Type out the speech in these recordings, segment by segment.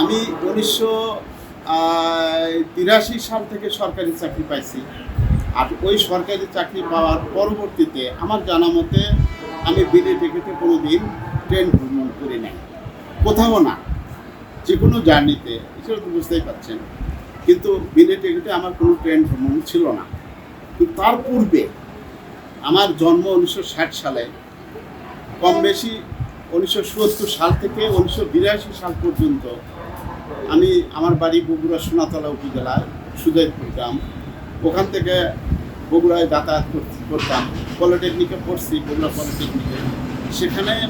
আমি উনিশশো তিরাশি সাল থেকে সরকারি চাকরি পাইছি। আর ওই সরকারি চাকরি পাওয়ার পরবর্তীতে আমার জানা মতে আমি বিলে টিকিটে কোনো দিন ট্রেন ভ্রমণ করি নাই। কোথাও না যে কোনো জার্নিতে সেটা তো বুঝতেই পারছেন। কিন্তু বিলে টিকিটে আমার কোনো ট্রেন ভ্রমণ ছিল না। কিন্তু তার পূর্বে আমার জন্ম উনিশশো ষাট সালে কম বেশি উনিশশো সত্তর সাল থেকে উনিশশো বিরাশি সাল পর্যন্ত আমি আমার বাড়ি বগুড়া সোনাতলা উপজেলায় সুদয়পুর গ্রাম। ওখান থেকে বগুড়ায় যাতায়াত কর- করতাম। পলিটেকনিকে পড়ছি, বগুড়া পলিটেকনিকে। সেখানে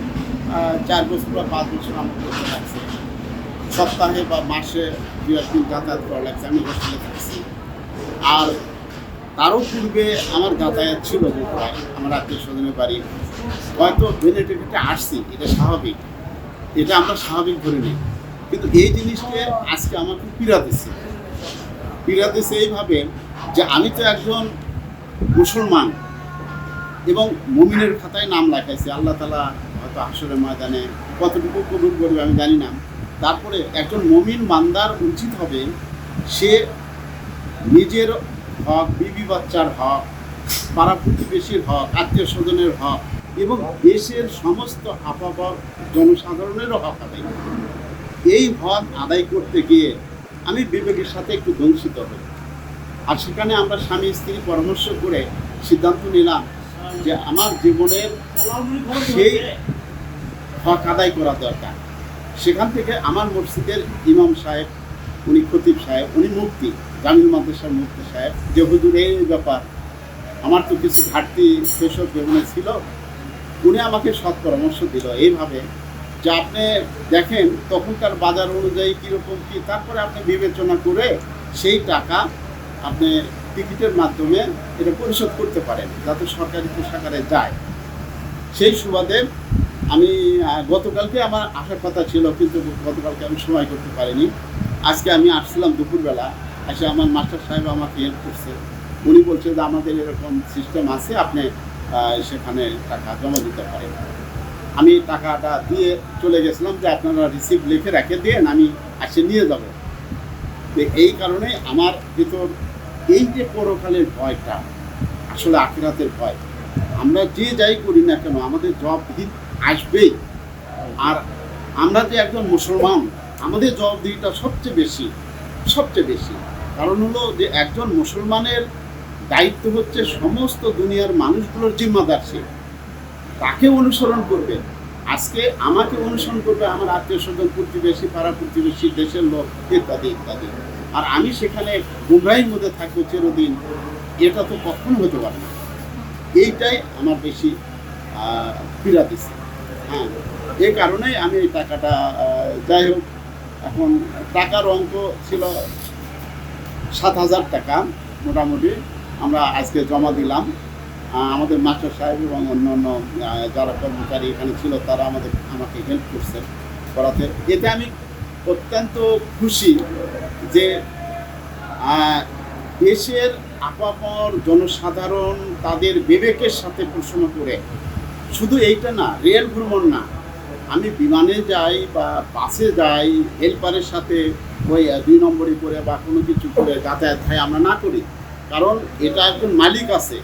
চার বছর বা পাঁচ বছর আমার করতে লাগছে। সপ্তাহে বা মাসে দু একদিন যাতায়াত করা লাগছে, আমি হোস্টেলে থাকছি। আর তারও পূর্বে আমার যাতায়াত ছিল বগুড়ায়, আমার আত্মীয় স্বজনের বাড়ি। হয়তো বেনিফিটে আসছি, এটা স্বাভাবিক। এটা আমরা স্বাভাবিক ধরে নিই। কিন্তু এই জিনিসকে আজকে আমাকে পীড়া দিচ্ছে পীড়া দিচ্ছে এইভাবে যে আমি তো একজন মুসলমান এবং মুমিনের খাতায় নাম লেখাইছি, আল্লাহ তালা হয়তো আসরের ময়দানে কতটুকু কবুল করবে আমি জানি না তারপরে একজন মমিন মান্দার উচিত হবে সে নিজের হক, বিবি বাচ্চার হক, পাড়া প্রতিবেশীর হক, আত্মীয় স্বজনের হক এবং দেশের সমস্ত আপাপক জনসাধারণেরও হক করবে। এই হক আদায় করতে গিয়ে আমি বিবেকের সাথে একটু দংশিত হই। আর সেখানে আমরা স্বামী স্ত্রী পরামর্শ করে সিদ্ধান্ত নিলাম যে আমার জীবনের সেই হক আদায় করা দরকার। সেখান থেকে আমার মসজিদের ইমাম সাহেব, উনি খতিব সাহেব, উনি মুক্তি জামিল মাদ্রাসার মুক্তি সাহেব, যে হুজুর এই ব্যাপার, আমার তো কিছু ঘাটতি সেসব জীবনে ছিল, উনি আমাকে সৎ পরামর্শ দিল। এইভাবে যে আপনি দেখেন তখনকার বাজার অনুযায়ী কীরকম কী, তারপরে আপনি বিবেচনা করে সেই টাকা আপনি টিকিটের মাধ্যমে এটা পরিশোধ করতে পারেন, যাতে সরকারি কোষাগারে যায়। সেই সুবাদে আমি গতকালকে আমার আসার কথা ছিল, কিন্তু গতকালকে আমি সময় করতে পারিনি। আজকে আমি আসছিলাম দুপুরবেলা, এসে আমার মাস্টার সাহেব আমাকে হেল্প করছে। উনি বলছে যে, আমাদের এরকম সিস্টেম আছে, আপনি সেখানে টাকা জমা দিতে পারেন। আমি টাকাটা দিয়ে চলে গেছিলাম যে আপনারা রিসিপ্ট লিখে রেখে দিন আমি আসে নিয়ে যাব। তো এই কারণে আমার ভিতর এই যে পরকালের ভয়টা, আসলে আখিরাতের ভয়, আমরা যে যাই করি না কেন, আমাদের জবাবদিহি আসবেই। আর আমরা যে একজন মুসলমান, আমাদের জবাবদিহিটা সবচেয়ে বেশি সবচেয়ে বেশি। কারণ হলো যে একজন মুসলমানের দায়িত্ব হচ্ছে সমস্ত দুনিয়ার মানুষগুলোর জিম্মাদার সে। তাকে অনুসরণ করবে। আজকে আমাকে অনুসরণ করবে আমার আত্মীয় স্বজন, প্রতিবেশী, পাড়া প্রতিবেশী, দেশের লোক, ইত্যাদি ইত্যাদি। আর আমি সেখানে গুমরাহির মধ্যে থাকব চিরদিন, এটা তো কখনো হতে পারে না। এইটাই আমার বেশি পীড়া দিচ্ছে। হ্যাঁ এই কারণেই আমি এই টাকাটা যাই হোক, এখন টাকার অঙ্ক ছিল সাত হাজার টাকা মোটামুটি, আমরা আজকে জমা দিলাম। আমাদের মাস্টার সাহেব এবং অন্যান্য আহ, যারা কর্মচারী এখানে ছিল তারা আমাদের আমাকে হেল্প করছে করাতে। এতে আমি অত্যন্ত খুশি যে দেশের আপাপর জনসাধারণ তাদের বিবেকের সাথে প্রশ্ন করে। শুধু এইটা না রেল ভ্রমণ না। আমি বিমানে যাই বা বাসে যাই হেল্পারের সাথে ওই দুই নম্বরই করে বা কোনো কিছু করে যাতায়াত হয় আমরা না করি। কারণ এটা একজন মালিক আছে।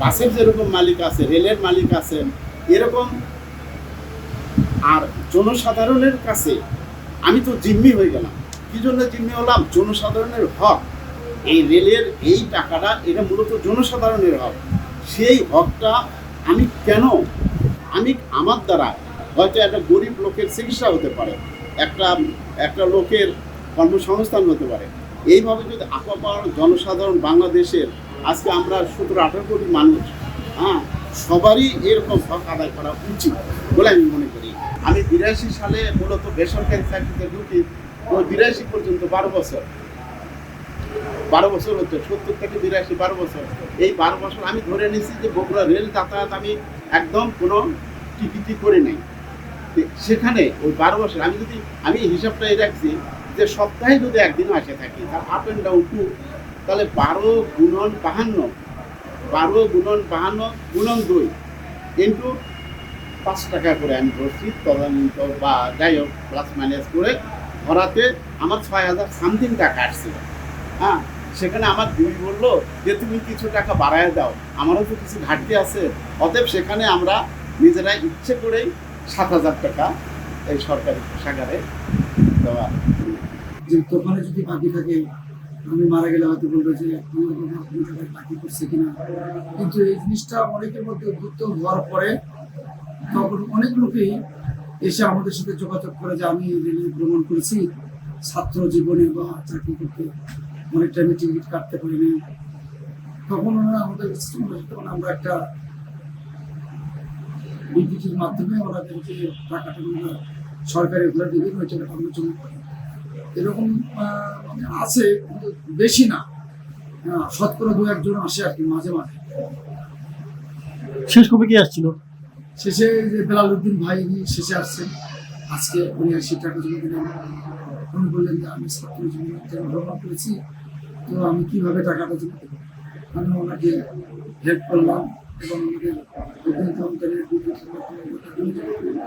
বাসের যেরকম মালিক আছে, রেলের মালিক আছে এরকম আর জনসাধারণের কাছে আমি তো জিম্মি হয়ে গেলাম। কি জন্য জিম্মি হলাম? জনসাধারণের হক। এই রেলের এই টাকাটা, এটা মূলত জনসাধারণের হক। সেই হকটা আমি কেন? আমি আমার দ্বারা হয়তো একটা গরিব লোকের চিকিৎসা হতে পারে, একটা একটা লোকের কর্মসংস্থান হতে পারে। এইভাবে যদি আপাপার জনসাধারণ বাংলাদেশের আজকে আমরা সতেরো, আঠারো কোটি মানুষ হ্যাঁ সবারই এরকম হক আদায় করা উচিত বলে আমি মনে করি। আমি বিরাশি সালে মূলত বেসরকারি চাকরিতে ঢুকি বিরাশি পর্যন্ত বারো বছর। বারো বছর হচ্ছে সত্তর থেকে বিরাশি, বারো বছর। এই বারো বছর আমি ধরে নিয়েছি যে বগুড়া রেল যাতায়াত আমি একদম কোনো টিকিটই করে নাই। সেখানে ওই বারো বছর, আমি যদি, আমি হিসাবটাই রাখছি যে সপ্তাহে যদি একদিনও আসে থাকি, তার আপ অ্যান্ড ডাউন টু তাহলে বারো গুণন বাহান্ন, বারো গুণন বাহান্ন গুণন দুই ইন্টু পাঁচ টাকা করে আমি ধরছি, তদন্ত বা যাই হোক প্লাস মাইনাস করে ধরাতে আমার ছয় হাজার সামথিং টাকা আসছিল। হ্যাঁ সেখানে আমার দিদি বলল যে, তুমি কিছু টাকা বাড়ায় দাও, আমারও তো কিছু ঘাটতি আছে। অতএব সেখানে আমরা নিজেরাই ইচ্ছে করেই সাত হাজার টাকা এই সরকারি কোষাগারে দেওয়া। দোকানে যদি বাকি থাকে আমি মারা গেলে হয়তো বলব যে আমার বাবা কোনো জায়গায় বাকি করছে কিনা। কিন্তু এই জিনিসটা অনেকের মধ্যে উদ্বুদ্ধ হওয়ার পরে তখন অনেক লোকেই এসে আমাদের সাথে যোগাযোগ করে যে আমি রেলে ভ্রমণ করেছি, ছাত্র জীবনে বা চাকরি করতে। অনেক টাইমে টিকিট কাটতে পারিনি। তখন ওনারা আমাদের তখন আমরা একটা বিবৃতির মাধ্যমে ওনাদেরকে টাকাটা আমরা সরকারি ঘরে দিবি ওই করি। এরকম মানে আছে কিন্তু বেশি না। হ্যাঁ, শতকরা দু একজন আসে আর কি মাঝে মাঝে। শেষ কবে কি আসছিল? শেষে যে বেলাল উদ্দিন ভাই শেষে আসছেন আজকে উনি আশি টাকা জমা দিলেন উনি বললেন যে আমি ছাত্র জীবনে ভ্রমণ করেছি তো আমি কীভাবে টাকাটা জমা দেবো? আমি ওনাকে হেল্প করলাম এবং আমাদের